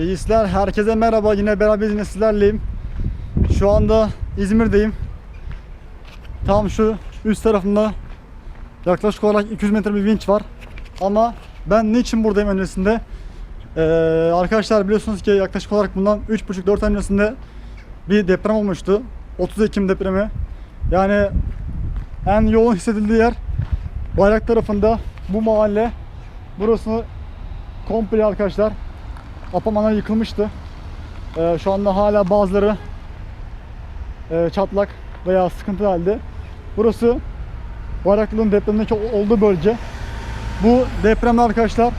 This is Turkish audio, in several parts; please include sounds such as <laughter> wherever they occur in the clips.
Reisler herkese merhaba yine beraber yine sizlerleyim. Şu anda İzmir'deyim. Tam şu üst tarafında yaklaşık olarak 200 metre bir vinç var. Ama ben niçin buradayım öncesinde? Ee, arkadaşlar biliyorsunuz ki yaklaşık olarak bundan 3,5-4 ay öncesinde bir deprem olmuştu. 30 Ekim depremi. Yani en yoğun hissedildiği yer Bayrak tarafında bu mahalle. Burası komple arkadaşlar apartmanlar yıkılmıştı. Ee, şu anda hala bazıları e, çatlak veya sıkıntı halde. Burası Bayraklı'nın depremindeki olduğu bölge. Bu depremde arkadaşlar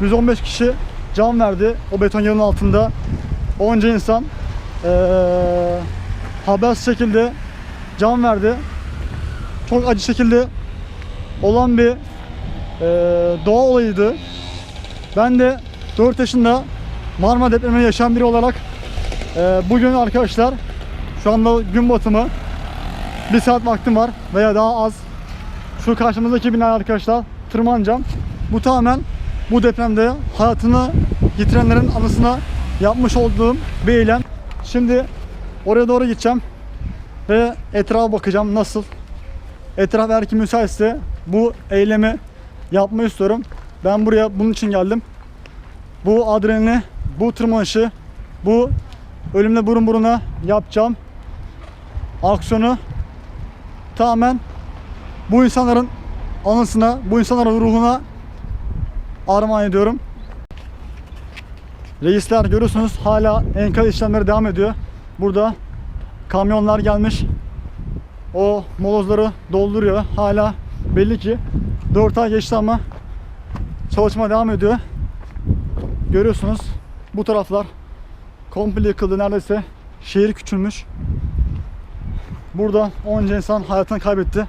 115 kişi can verdi o beton yığının altında. Onca insan eee habersiz şekilde can verdi. Çok acı şekilde olan bir eee doğa olayıydı. Ben de 4 yaşında Marmara depremini yaşayan biri olarak eee, bugün arkadaşlar şu anda gün batımı bir saat vaktim var veya daha az. Şu karşımızdaki bina arkadaşlar tırmanacağım. Bu tamamen bu depremde hayatını yitirenlerin anısına yapmış olduğum bir eylem. Şimdi oraya doğru gideceğim ve etrafa bakacağım nasıl. Etraf eğer ki müsaitse bu eylemi yapmayı istiyorum. Ben buraya bunun için geldim. Bu adrenalini, bu tırmanışı, bu ölümle burun buruna yapacağım aksiyonu tamamen bu insanların anısına, bu insanların ruhuna armağan ediyorum. Reisler görüyorsunuz hala enkaz işlemleri devam ediyor. Burada kamyonlar gelmiş. O molozları dolduruyor. Hala belli ki 4 ay geçti ama çalışma devam ediyor. Görüyorsunuz bu taraflar komple yıkıldı neredeyse. Şehir küçülmüş. Burada onca insan hayatını kaybetti.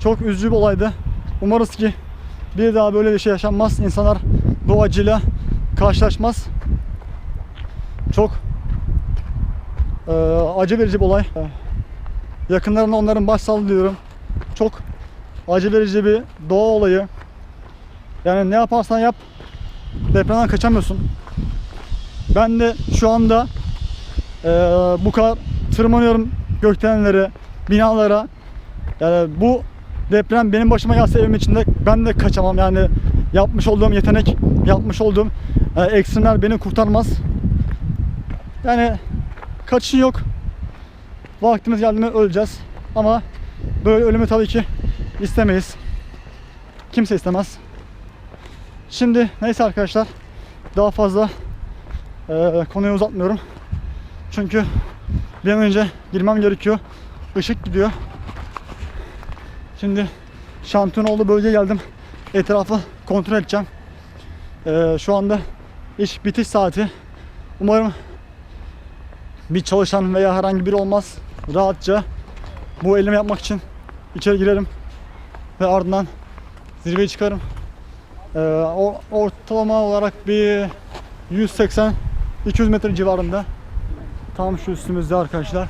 Çok üzücü bir olaydı. Umarız ki bir daha böyle bir şey yaşanmaz. İnsanlar bu acıyla karşılaşmaz. Çok eee, acı verici bir olay. Yakınlarına onların başsağlığı diliyorum. Çok acı verici bir doğa olayı. Yani ne yaparsan yap depremden kaçamıyorsun. Ben de şu anda eee, bu kadar tırmanıyorum gökdelenlere, binalara. Yani bu deprem benim başıma gelse evim içinde ben de kaçamam yani yapmış olduğum yetenek, yapmış olduğum e, eksimler beni kurtarmaz. Yani kaçışın yok. Vaktimiz geldiğinde öleceğiz. Ama böyle ölümü tabii ki istemeyiz. Kimse istemez. Şimdi neyse arkadaşlar daha fazla e, konuyu uzatmıyorum. Çünkü bir an önce girmem gerekiyor. Işık gidiyor. Şimdi şampiyon olduğu bölgeye geldim. Etrafı kontrol edeceğim. Ee, şu anda iş bitiş saati. Umarım bir çalışan veya herhangi biri olmaz. Rahatça bu eylemi yapmak için içeri girerim. Ve ardından zirveye çıkarım. Ee, ortalama olarak bir 180-200 metre civarında. Tam şu üstümüzde arkadaşlar.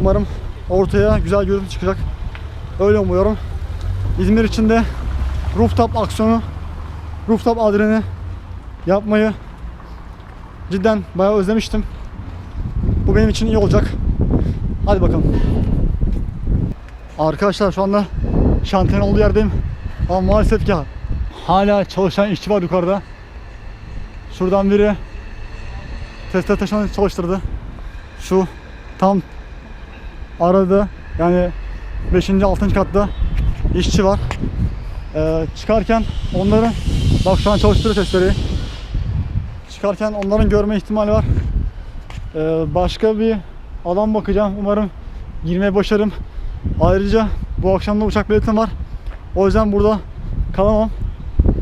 Umarım ortaya güzel görüntü çıkacak. Öyle umuyorum. İzmir için de rooftop aksiyonu, rooftop adreni yapmayı cidden bayağı özlemiştim. Bu benim için iyi olacak. Hadi bakalım. Arkadaşlar şu anda şantiyenin olduğu yerdeyim. Ama maalesef ki hala çalışan işçi var yukarıda. Şuradan biri testere taşını çalıştırdı. Şu tam arada yani 5. 6. katta işçi var. Ee, çıkarken onları bak şu an çalıştırıyor testereyi. Çıkarken onların görme ihtimali var. Ee, başka bir alan bakacağım. Umarım girmeye başarım. Ayrıca bu akşam da uçak biletim var. O yüzden burada kalamam.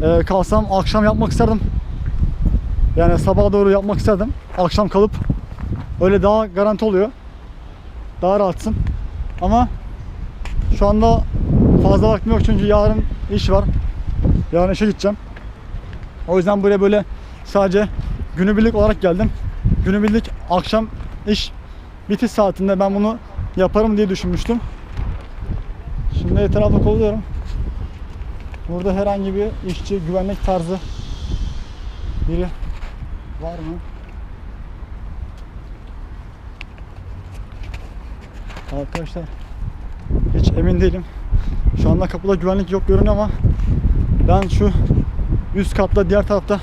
Ee, kalsam akşam yapmak isterdim. Yani sabaha doğru yapmak isterdim. Akşam kalıp öyle daha garanti oluyor. Daha rahatsın. Ama şu anda fazla vaktim yok çünkü yarın iş var. Yarın işe gideceğim. O yüzden buraya böyle sadece günübirlik olarak geldim. Günübirlik akşam iş bitiş saatinde ben bunu yaparım diye düşünmüştüm. Şimdi etrafı kolluyorum. Burada herhangi bir işçi güvenlik tarzı Biri var mı? Arkadaşlar hiç emin değilim. Şu anda kapıda güvenlik yok görünüyor ama ben şu üst katta diğer tarafta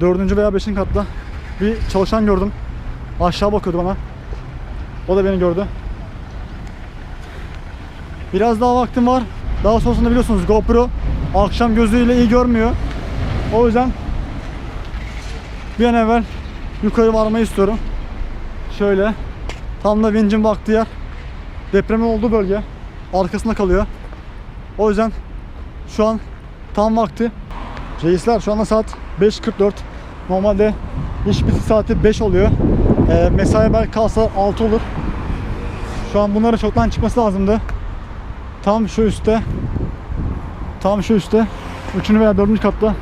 dördüncü veya beşinci katta bir çalışan gördüm. Aşağı bakıyordu bana. O da beni gördü. Biraz daha vaktim var. Daha sonrasında biliyorsunuz GoPro akşam gözüyle iyi görmüyor. O yüzden bir an evvel yukarı varmayı istiyorum. Şöyle tam da vincin baktığı yer depremin olduğu bölge arkasında kalıyor. O yüzden şu an tam vakti. Reisler şu anda saat 5.44. Normalde iş bitiş saati 5 oluyor. Ee, mesai belki kalsa 6 olur. Şu an bunların çoktan çıkması lazımdı. Tam şu üstte tam şu üstte 3. veya 4. katta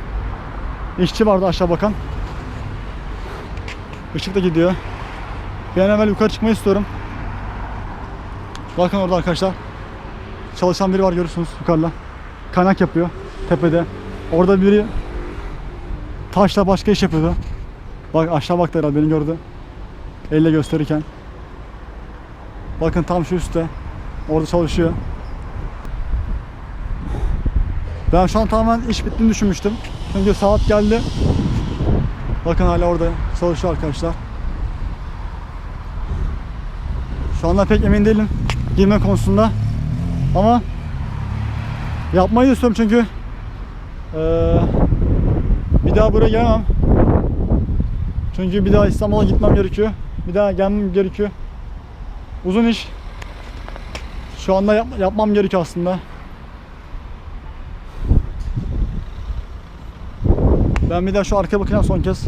işçi vardı aşağı bakan. Işık da gidiyor. Bir an evvel yukarı çıkmayı istiyorum. Bakın orada arkadaşlar. Çalışan biri var görürsünüz yukarıda. Kaynak yapıyor tepede. Orada biri taşla başka iş yapıyordu. Bak aşağı baktı herhalde beni gördü. Elle gösterirken. Bakın tam şu üstte. Orada çalışıyor. Ben şu an tamamen iş bittiğini düşünmüştüm. Çünkü saat geldi. Bakın hala orada çalışıyor arkadaşlar. Şu anda pek emin değilim girme konusunda. Ama yapmayı istiyorum çünkü eee, bir daha buraya gelemem. Çünkü bir daha İstanbul'a gitmem gerekiyor. Bir daha gelmem gerekiyor. Uzun iş. Şu anda yap- yapmam gerekiyor aslında. Ben bir daha şu arkaya bakacağım son kez.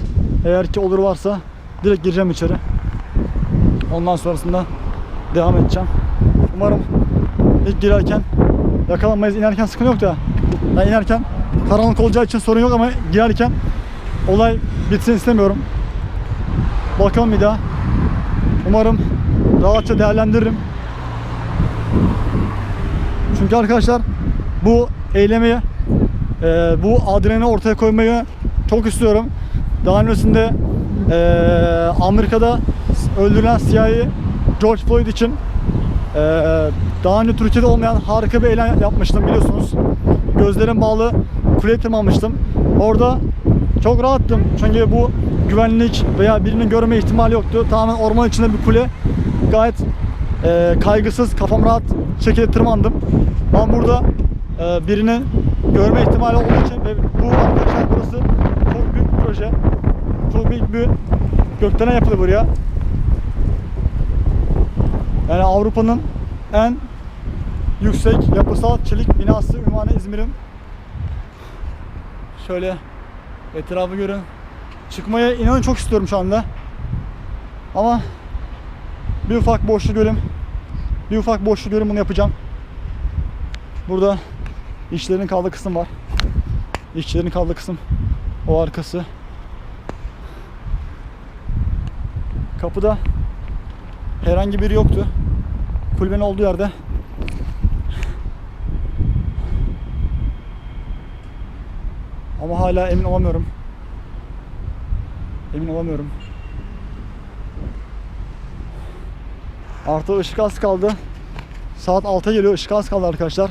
Eğer ki olur varsa direkt gireceğim içeri. Ondan sonrasında devam edeceğim. Umarım ilk girerken yakalanmayız. İnerken sıkıntı yok da. Ben inerken karanlık olacağı için sorun yok ama girerken olay bitsin istemiyorum. Bakalım bir daha. Umarım rahatça değerlendiririm. Çünkü arkadaşlar bu eylemi e, bu adrenalini ortaya koymayı çok istiyorum. Daha öncesinde e, Amerika'da öldürülen siyahi George Floyd için e, daha önce Türkiye'de olmayan harika bir eylem yapmıştım biliyorsunuz. Gözlerim bağlı kuleye tırmanmıştım. Orada çok rahattım çünkü bu güvenlik veya birinin görme ihtimali yoktu. Tamamen orman içinde bir kule. Gayet e, kaygısız, kafam rahat şekilde tırmandım. Ama burada e, birinin görme ihtimali olduğu için ve bu arkadaşlar burası çok büyük bir proje. Çok büyük bir gökdelen yapıldı buraya. Yani Avrupa'nın en yüksek yapısal çelik binası ünvanı İzmir'in. Şöyle etrafı görün. Çıkmaya inanın çok istiyorum şu anda. Ama bir ufak boşluk görüm. Bir ufak boşluk görüm bunu yapacağım. Burada işlerin kaldığı kısım var. İşçilerin kaldığı kısım o arkası. Kapıda herhangi biri yoktu. Kulübenin olduğu yerde. Ama hala emin olamıyorum. Emin olamıyorum. Artı ışık az kaldı. Saat 6'ya geliyor. Işık az kaldı arkadaşlar.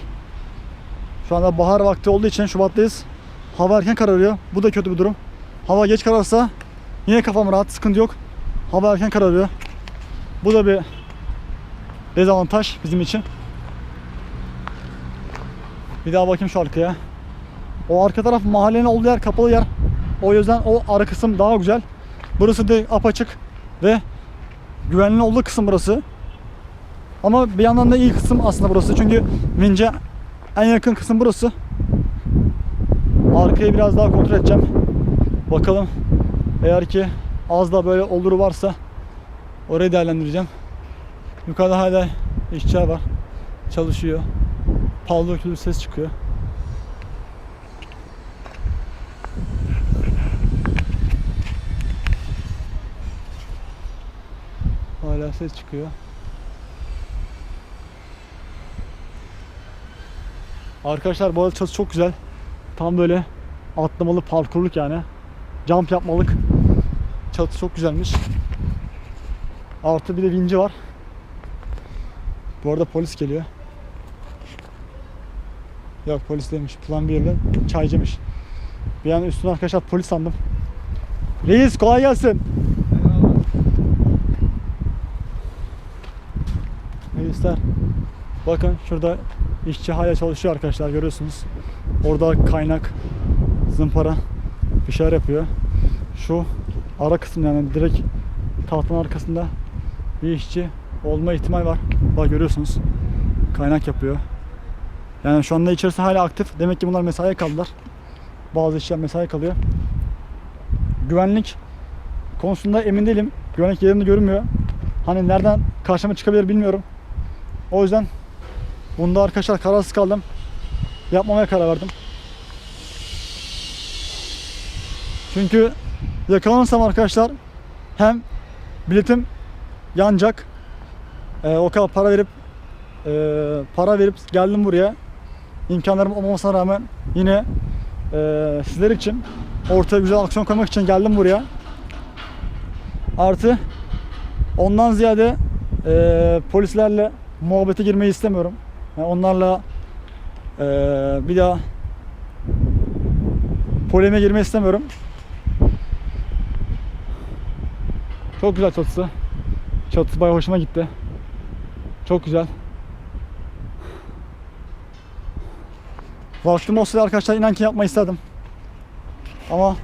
Şu anda bahar vakti olduğu için Şubat'tayız. Hava erken kararıyor. Bu da kötü bir durum. Hava geç kararsa yine kafam rahat. Sıkıntı yok. Hava erken kararıyor. Bu da bir dezavantaj bizim için. Bir daha bakayım şu arkaya. O arka taraf mahallenin olduğu yer kapalı yer. O yüzden o ara kısım daha güzel. Burası da apaçık ve güvenli olduğu kısım burası. Ama bir yandan da iyi kısım aslında burası. Çünkü Vince en yakın kısım burası. Arkayı biraz daha kontrol edeceğim. Bakalım eğer ki az da böyle oluru varsa orayı değerlendireceğim. Yukarıda hala işçiler var. Çalışıyor. Pavlo bir ses çıkıyor. Hala ses çıkıyor. Arkadaşlar bu arada çok güzel. Tam böyle atlamalı parkurluk yani. Jump yapmalık. Çatı çok güzelmiş. Artı bir de vinci var. Bu arada polis geliyor. Yok polis değilmiş. Plan bir yerde çaycımış. Bir an üstüne arkadaşlar polis sandım. Reis kolay gelsin. Reisler. Bakın şurada işçi hala çalışıyor arkadaşlar görüyorsunuz. Orada kaynak, zımpara bir şeyler yapıyor. Şu ara kısım yani direkt tahtanın arkasında bir işçi olma ihtimal var. Bak görüyorsunuz. Kaynak yapıyor. Yani şu anda içerisi hala aktif. Demek ki bunlar mesaiye kaldılar. Bazı işçiler mesai kalıyor. Güvenlik konusunda emin değilim. Güvenlik yerinde görünmüyor. Hani nereden karşıma çıkabilir bilmiyorum. O yüzden bunda arkadaşlar kararsız kaldım. Yapmamaya karar verdim. Çünkü yakalanırsam arkadaşlar hem biletim yanacak. Ee, o kadar para verip e, para verip geldim buraya. İmkanlarım olmamasına rağmen yine e, sizler için ortaya güzel aksiyon koymak için geldim buraya. Artı ondan ziyade e, polislerle muhabbete girmeyi istemiyorum. Yani onlarla e, bir daha polemiğe girmeyi istemiyorum. Çok güzel çatısı. Çatısı bayağı hoşuma gitti. Çok güzel. Vaktim olsaydı arkadaşlar inan ki yapmayı isterdim. Ama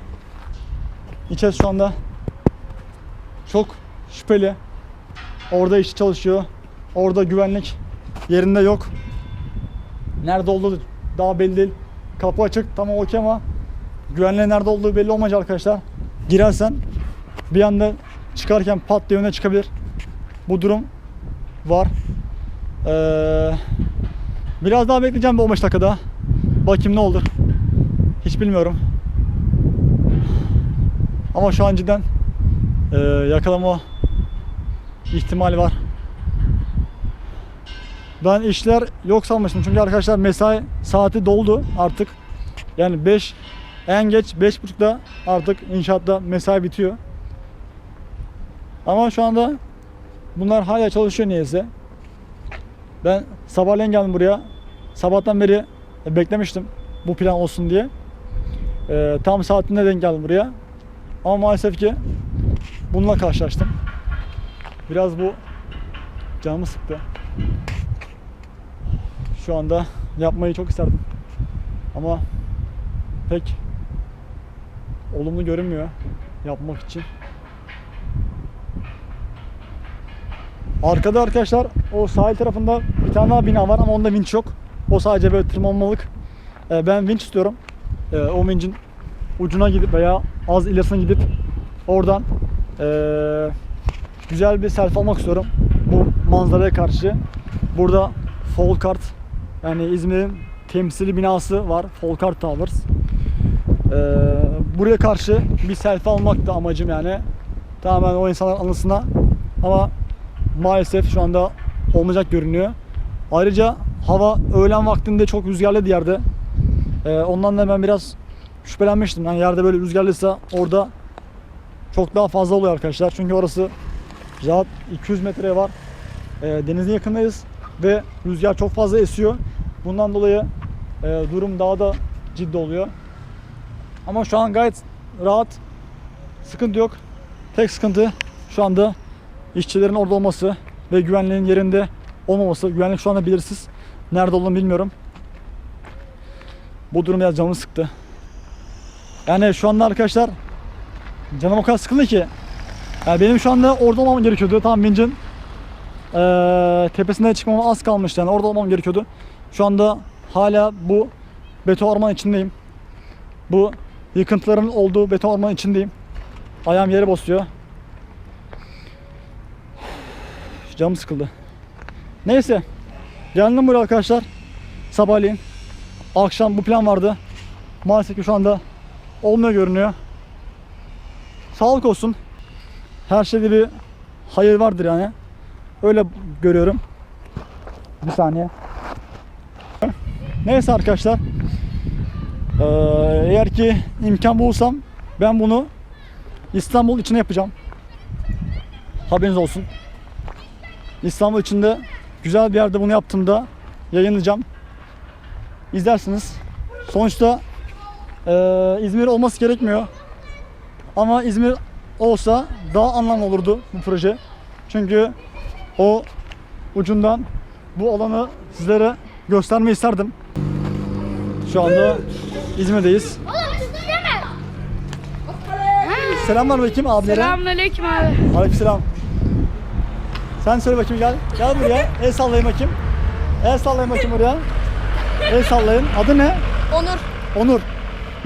içerisi şu anda çok şüpheli. Orada işçi çalışıyor. Orada güvenlik yerinde yok. Nerede olduğu daha belli değil. Kapı açık tamam okey ama güvenliğin nerede olduğu belli olmayacak arkadaşlar. Girersen bir anda çıkarken pat diye öne çıkabilir. Bu durum var. Ee, biraz daha bekleyeceğim bir 15 dakika daha. Bakayım ne olur. Hiç bilmiyorum. Ama şu an cidden e, yakalama ihtimali var. Ben işler yok sanmıştım çünkü arkadaşlar mesai saati doldu artık. Yani 5 en geç 5.30'da artık inşaatta mesai bitiyor. Ama şu anda bunlar hala çalışıyor niyeyse. Ben sabahleyin geldim buraya. Sabahtan beri beklemiştim bu plan olsun diye. Ee, tam saatinde denk geldim buraya. Ama maalesef ki bununla karşılaştım. Biraz bu canımı sıktı. Şu anda yapmayı çok isterdim. Ama pek olumlu görünmüyor yapmak için. Arkada arkadaşlar o sahil tarafında bir tane daha bina var ama onda vinç yok. O sadece böyle tırmanmalık. Ee, ben vinç istiyorum. Ee, o vincin ucuna gidip veya az ilerisine gidip oradan ee, güzel bir selfie almak istiyorum. Bu manzaraya karşı. Burada Folkart yani İzmir'in temsili binası var. Folkart Towers. Ee, buraya karşı bir selfie almak da amacım yani. Tamamen o insanların anısına. Ama maalesef şu anda olmayacak görünüyor. Ayrıca hava öğlen vaktinde çok rüzgarlı yerde. Ee, ondan da ben biraz şüphelenmiştim. Yani yerde böyle rüzgarlıysa orada çok daha fazla oluyor arkadaşlar. Çünkü orası rahat 200 metreye var. Ee, denizin yakındayız ve rüzgar çok fazla esiyor. Bundan dolayı e, durum daha da ciddi oluyor. Ama şu an gayet rahat. Sıkıntı yok. Tek sıkıntı şu anda işçilerin orada olması ve güvenliğin yerinde olmaması. Güvenlik şu anda belirsiz. Nerede olduğunu bilmiyorum. Bu durum biraz canımı sıktı. Yani şu anda arkadaşlar canım o kadar sıkıldı ki. Yani benim şu anda orada olmam gerekiyordu. Tam vincin eee tepesine çıkmama az kalmıştı. Yani orada olmam gerekiyordu. Şu anda hala bu beton orman içindeyim. Bu yıkıntıların olduğu beton orman içindeyim. Ayağım yere basıyor. Canım sıkıldı. Neyse. Geldim buraya arkadaşlar. Sabahleyin. Akşam bu plan vardı. Maalesef ki şu anda olmuyor görünüyor. Sağlık olsun. Her şeyde bir hayır vardır yani. Öyle görüyorum. Bir saniye. Neyse arkadaşlar. Ee, eğer ki imkan bulsam Ben bunu İstanbul içine yapacağım. Haberiniz olsun. İstanbul içinde güzel bir yerde bunu yaptığımda yayınlayacağım. İzlersiniz. Sonuçta eee, İzmir olması gerekmiyor. Ama İzmir olsa daha anlamlı olurdu bu proje. Çünkü o ucundan bu alanı sizlere göstermeyi isterdim. Şu anda İzmir'deyiz. Selamlar bakayım abilere. Selamünaleyküm abi. Aleykümselam. Sen söyle bakayım gel. Gel buraya. El sallayın bakayım. El sallayın bakayım buraya. El sallayın. Adı ne? Onur. Onur.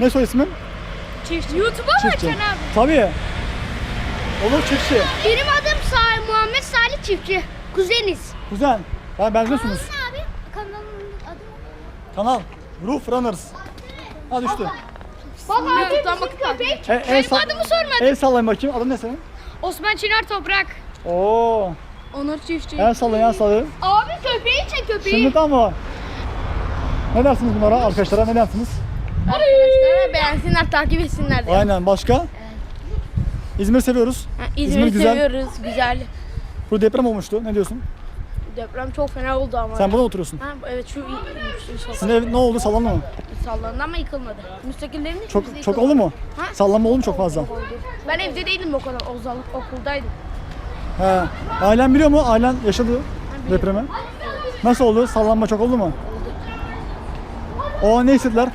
Ne soy ismin? Çiftçi. YouTube'a mı Çiftçi. açacaksın abi? Tabii. Onur Çiftçi. Benim adım Salih Muhammed Salih Çiftçi. Kuzeniz. Kuzen. Ben benziyorsunuz. abi? Kanalın adı Kanal. Roof Runners. Ha düştü. Bak abi bakın E, el, Benim sall- adımı sormadın. el sallayın bakayım. Adın ne senin? Osman Çınar Toprak. Oo. Onur Çiftçi. El sallayın el sallayın. Abi köpeği çek köpeği. Şimdi tam mı? Ne dersiniz bunlara arkadaşlara ne dersiniz? Arkadaşlar beğensinler, takip etsinler diye. Aynen başka? İzmir seviyoruz. Ha, İzmir İzmir'i güzel. seviyoruz, güzel. Bu deprem olmuştu. Ne diyorsun? Deprem çok fena oldu ama. Sen burada oturuyorsun. Ha, evet şu, Sizin ev ne oldu? Sallandı mı? sallandı ama yıkılmadı. Müstakillerin hiç Çok çok oldu mu? Ha? Sallanma oldu mu çok fazla? Ben evde değildim o kadar, Ozal, okuldaydım. He. Ailen biliyor mu? Ailen yaşadı depremi. Nasıl oldu? Sallanma çok oldu mu? O ne hissettiler?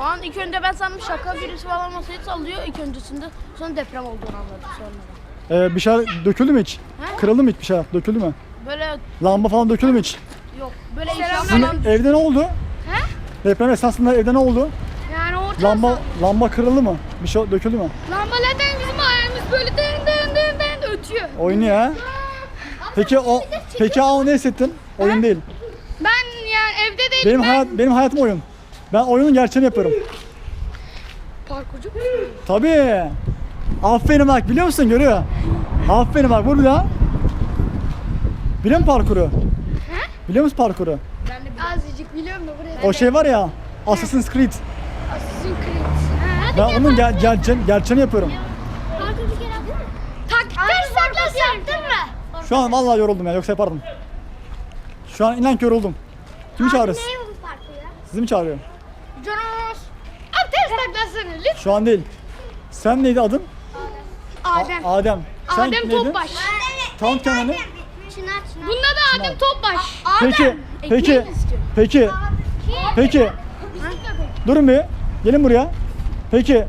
O an ilk önce ben sandım şaka birisi falan masayı sallıyor ilk öncesinde. Sonra deprem olduğunu anladım sonra. Ee, bir şeyler döküldü mü hiç? He? Kırıldı mı hiç bir şeyler? Döküldü mü? Böyle Lamba falan döküldü mü hiç? yok böyle eşya Sizin falan. evde ne oldu? He? Deprem esnasında evde ne oldu? Yani orta Lamba lamba kırıldı mı? Bir şey döküldü mü? Lambalardan bizim ayağımız böyle dın ötüyor. Oynuyor ha. Peki o peki o ne hissettin? Oyun değil. Ben yani evde değilim. Benim ben hayat benim hayatım oyun. Ben oyunun gerçeğini yapıyorum. parkurcu. Tabii. Aferin bak biliyor musun görüyor. Aferin bak burada. Biliyor musun parkuru? Biliyor musun parkuru? Ben de Azıcık biliyorum da buraya. O şey var ya Assassin's Creed. Assassin's Creed. Ben onun ger gerçeğini, gerçeğini yapıyorum. Parkı bir kere yaptın mı? Tak Ters taklası yaptın mı? Şu an vallahi yoruldum ya yoksa yapardım. Şu an inan ki yoruldum. Kimi ya? Sizi mi çağırıyor? Jonas. Abi ters taklasana lütfen. Şu an değil. Sen neydi adın? A- Adem. Adem. Sen Adem neydi? Topbaş. Tanıt kendini. Çınar Çınar. Bunda da Adem Topbaş. Peki, peki, mi istiyorsun? peki, peki. Durun bir. Gelin buraya. Peki.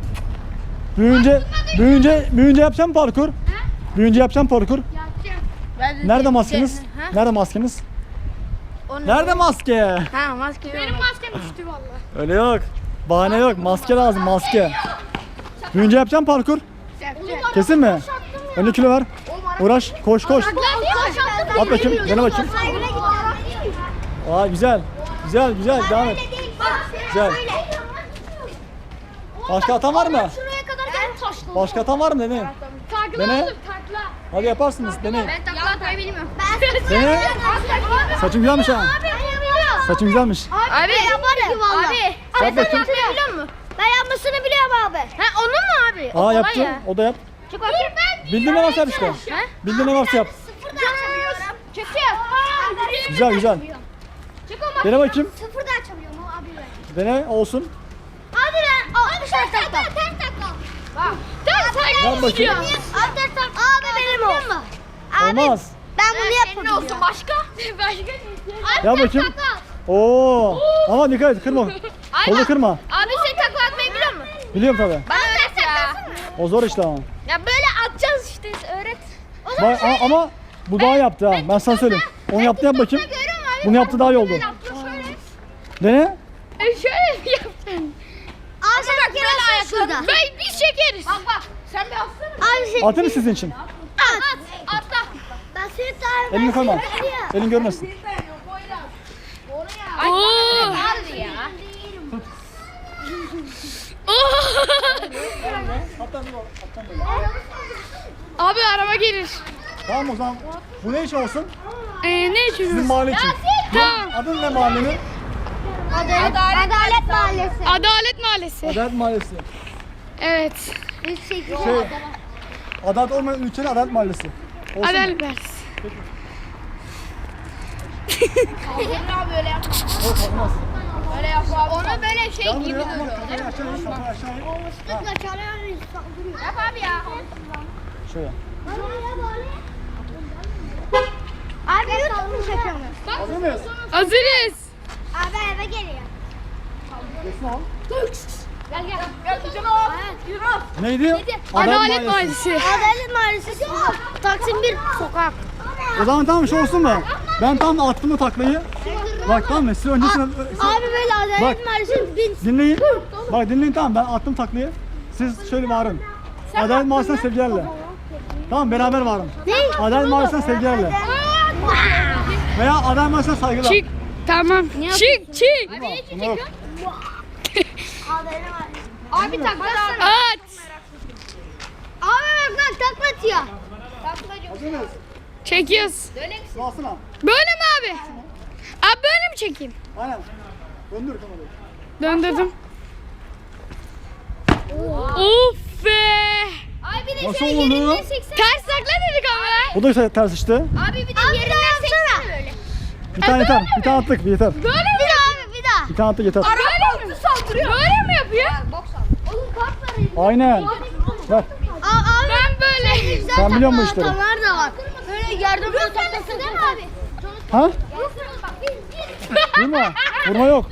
Büyüyünce, büyüyünce, büyüyünce yapacağım parkur. Büyüyünce yapacağım parkur. Ben de- Nerede maskeniz? Ha? Nerede maskeniz? O ne? Nerede maske? Ha maske Benim maskem düştü valla. Öyle yok. Bahane yok. Maske lazım, maske. Büyüyünce yapacağım parkur. Kesin mi? 50 kilo ver. Uğraş, koş koş. At bakayım, dene bakayım. Aa güzel. Güzel, güzel. Devam et. Güzel. Başka atan var mı? Şuraya kadar gel taşlı. Başka atan var mı? Dene. Takla Dene. takla. Hadi yaparsınız. Dene. Ben takla atmayı bilmiyorum. Dene. <laughs> Saçın güzelmiş ha. Saçın güzelmiş. Abi. yaparım valla. Abi. Yap bakayım. biliyor musun? Ben yapmasını biliyorum abi. Ha onun mu abi? O Aa kolay yaptı. ya. O da yap. Çık bakayım. ben. Bildiğin ne varsa yap işte. Ha? Bildiğin ne varsa yap. Sıfır da açamıyorum. Çekiyor. Güzel güzel. Çık o Dene bakayım. Sıfır da açamıyorum o abi ben. Dene olsun. Hadi ben. Abi ters takla. Bak. Ters takla Yap bakayım. gidiyor. Abi ters takla. Abi benim o. Abi Olmaz. ben bunu Senin yapabilirim. olsun başka. <laughs> Başka Abi Yap sen bakayım. takla. Oo. Ama dikkat et kırma. <laughs> Ay, Kolu bak. kırma. Abi sen takla atmayı biliyor musun? Biliyorum tabi. Bana öğret ya. O zor işte ama. Ya böyle atacağız işte öğret. Bak, ama, ama bu daha yaptı ha. Ben sana söyleyeyim. Onu yaptı yap bakayım. Bunu yaptı daha iyi oldu. Dene. E şöyle <laughs> yaptın. Abi sen Bak böyle ayaklarını. şurada. Ben. Bak bak. Sen bir atsana. Abi sen. Atayım mı sizin için? At. At. Atla. Ben seni tarif Elini koyma. Elin görmesin. Oo. Hadi ya. Abi araba gelir. Tamam o zaman. Bu ne için olsun? Ee, ne için? Sizin mahalle için. Tamam. Adın ne mahallenin? Adalet, Adalet Mahallesi. Adalet Mahallesi. Adalet Mahallesi. Evet. Şey, Adalet olmayan ülkenin Adalet Mahallesi. Olsun mu? Adalet Partisi. Emre abi öyle yapma. Yok olmaz. Öyle yapma abi. Onu böyle şey Gel gibi ama duruyor. kafayı aşağı in, kafayı aşağı in. Sıkla çalıyor saldırıyor. Yap abi ya. Şöyle. Abi YouTube mu çekiyorsun? Hazır mıyız? Hazırız. Abi eve geliyor. Resmi al. Gel gel. Gel ol. Yürü. Neydi? Adalet Mahallesi. Adalet Mahallesi Taksim 1 sokak. O zaman tamam şey olsun mu? Ben tam attım o taklayı. Bak tamam mı? Siz öncesine... Abi böyle Adalet Bak. Mahallesi bin Dinleyin. Bak dinleyin tamam ben attım taklayı. Siz şöyle bağırın. Adalet Mahallesi'ne sevgilerle. Tamam beraber bağırın. Ne? Adalet Mahallesi'ne sevgilerle. Veya Adalet Mahallesi'ne saygılar. Çık. Tamam. Çık çık. Yok. Adalet Mahallesi. Abi takla da. At. Abi bak lan takla atıyor. Çekiyoruz. Alsana. Böyle mi abi? Abi böyle mi çekeyim? Aynen. Döndür kamerayı. Döndürdüm. Of be. Abi bir de Nasıl şöyle oldu? yerinden seksen. Ters takla dedik ama. O da işte ters işte. Abi bir de yerinden seksen böyle. Bir tane yeter. Bir tane attık. Bir yeter. Böyle mi? Bir daha abi bir daha. Bir tane attık yeter. Böyle mi? Saldırıyor. Böyle mi yapıyor? Var Aynen. Bak. Abi Ben böyle. Sen biliyor musun işleri? atanlar da var. Böyle değil mi abi? Ha? Bir. Vurma. Vurma yok.